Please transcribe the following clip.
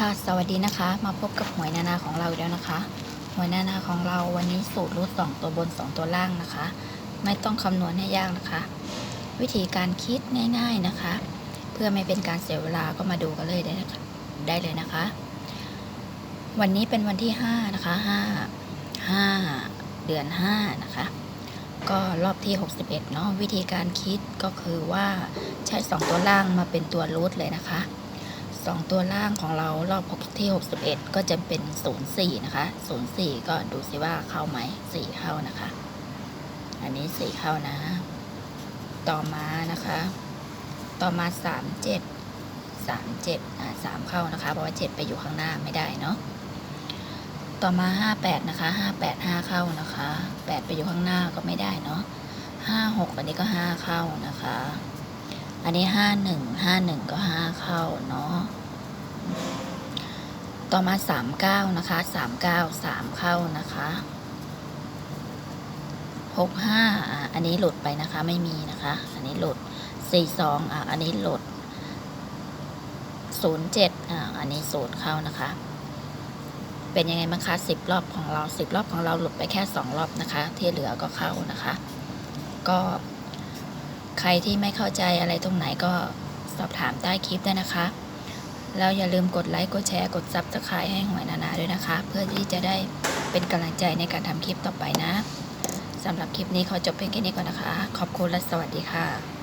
ค่ะสวัสดีนะคะ มาพบกับหวยนานาของเราอีกแล้วนะคะหวยนานาของเราวันนี้สูตรรูดสองตัวบนสองตัวล่างนะคะ ไม่ต้องคำนวณให้ยากนะคะ วิธีการคิดง่าย ๆนะคะ เพื่อไม่เป็นการเสียเวลาก็มาดูกันเลยได้นะคะได้เลยนะคะ วันนี้เป็นวันที่5นะคะ5 5เดือน5นะคะ ก็รอบที่61เนาะวิธีการคิดก็คือว่าใช้2ตัวล่างมาเป็นตัวรูทเลยนะคะ สองตัวล่างของเรารอบที่ 61 ก็จะเป็น 04 นะคะ 04 ก็ดูสิว่าเข้าไหม4เข้านะคะ อันนี้ 4 เข้านะ ต่อมานะคะ ต่อมา 37 37อ่า3เข้านะคะ เพราะว่า 7 ไปอยู่ข้างหน้าไม่ได้เนาะต่อมา 58 นะคะ 58 5 เข้านะคะ 8 ไปอยู่ข้างหน้าก็ไม่ได้เนาะ56 อันนี้ก็ 5 เข้านะคะ อันนี้ห้าหนึ่งห้าหนึ่งก็ห้าเข้าเนาะต่อมาสามเก้านะคะสามเก้าสามเข้านะคะหกห้าอะอันนี้หลุดไปนะคะไม่มีนะคะ อันนี้หลุดสี่สองอะอันนี้หลุดศูนย์เจ็ดอะอันนี้ศูนย์เข้านะคะ เป็นยังไงบ้างคะสิบรอบของเราสิบรอบของเราหลุดไปแค่สองรอบนะคะ ที่เหลือก็เข้านะคะ ก็ ใครที่ไม่เข้าใจอะไรตรงไหนก็สอบถามใต้คลิปได้นะคะ แล้วอย่าลืมกดไลค์ กดแชร์ กดซับสไครต์ให้หวยนานาด้วยนะคะ เพื่อที่จะได้เป็นกำลังใจในการทำคลิปต่อไปนะสำหรับคลิปนี้ขอจบเพียงแค่นี้ก่อนนะคะ ขอบคุณและสวัสดีค่ะ